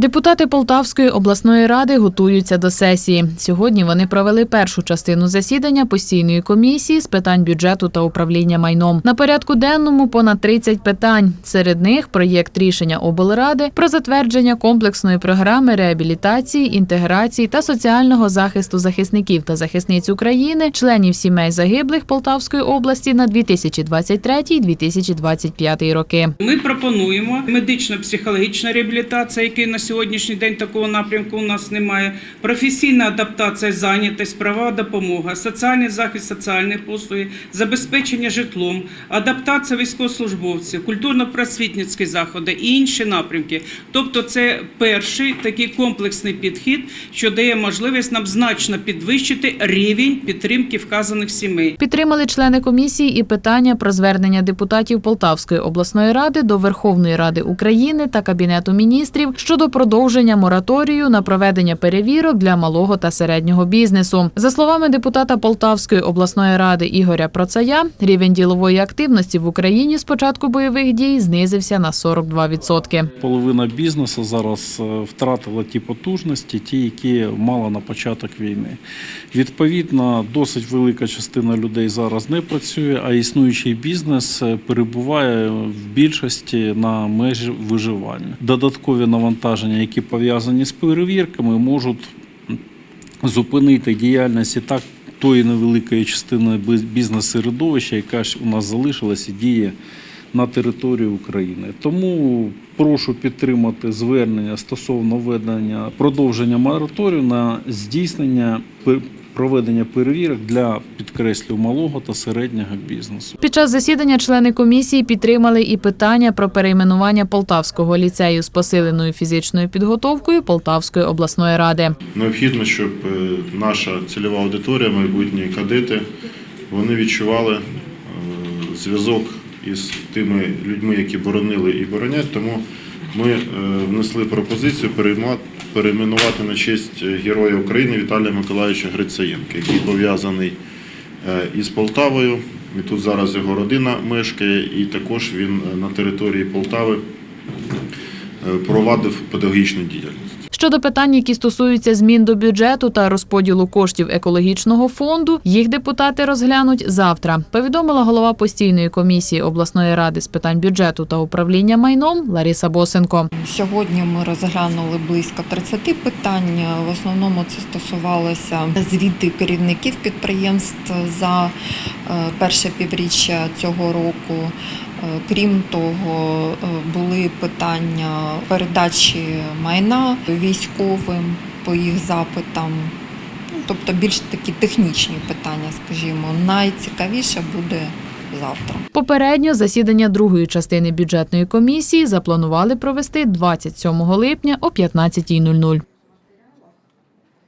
Депутати Полтавської обласної ради готуються до сесії. Сьогодні вони провели першу частину засідання постійної комісії з питань бюджету та управління майном. На порядку денному понад 30 питань. Серед них проєкт рішення облради про затвердження комплексної програми реабілітації, інтеграції та соціального захисту захисників та захисниць України, членів сімей загиблих Полтавської області на 2023-2025 роки. Ми пропонуємо медично-психологічна реабілітація, який на сьогоднішній день такого напрямку у нас немає. Професійна адаптація, зайнятість, права допомога, соціальний захист, соціальні послуги, забезпечення житлом, адаптація військовослужбовців, культурно-просвітницькі заходи і інші напрямки. Тобто, це перший такий комплексний підхід, що дає можливість нам значно підвищити рівень підтримки вказаних сімей. Підтримали члени комісії і питання про звернення депутатів Полтавської обласної ради до Верховної Ради України та Кабінету міністрів щодо продовження мораторію на проведення перевірок для малого та середнього бізнесу. За словами депутата Полтавської обласної ради Ігоря Процая, рівень ділової активності в Україні з початку бойових дій знизився на 42%. Половина бізнесу зараз е, втратила ті потужності, ті, які мала на початок війни. Відповідно, досить велика частина людей зараз не працює, а існуючий бізнес е, перебуває в більшості на межі виживання. Додаткові навантаження, які пов'язані з перевірками, можуть зупинити діяльність і так тої невеликої частини бізнес-середовища, яка ж у нас залишилась і діє на території України. Тому прошу підтримати звернення стосовно введення продовження мораторію на здійснення проведення перевірок для підкреслю малого та середнього бізнесу. Під час засідання члени комісії підтримали і питання про перейменування Полтавського ліцею з посиленою фізичною підготовкою Полтавської обласної ради. Необхідно, щоб е, наша цільова аудиторія, майбутні кадети, вони відчували е, зв'язок із тими людьми, які боронили і боронять. Тому ми е, внесли пропозицію перейменувати на честь Героя України Віталія Миколаївича Грицаєнка, який пов'язаний е, із Полтавою. І тут зараз його родина мешкає, і також він е, на території Полтави е, провадив педагогічну діяльність. Щодо питань, які стосуються змін до бюджету та розподілу коштів екологічного фонду, їх депутати розглянуть завтра. Повідомила голова постійної комісії обласної ради з питань бюджету та управління майном Лариса Босенко. Сьогодні ми розглянули близько 30 питань. В основному це стосувалося звіти керівників підприємств за перше півріччя цього року. Е, Крім того, е, були питання передачі майна військовим по їх запитам. Ну, Тобто більш такі технічні питання, скажімо, найцікавіше буде завтра. Попередньо засідання другої частини бюджетної комісії запланували провести 27 липня о 15.00.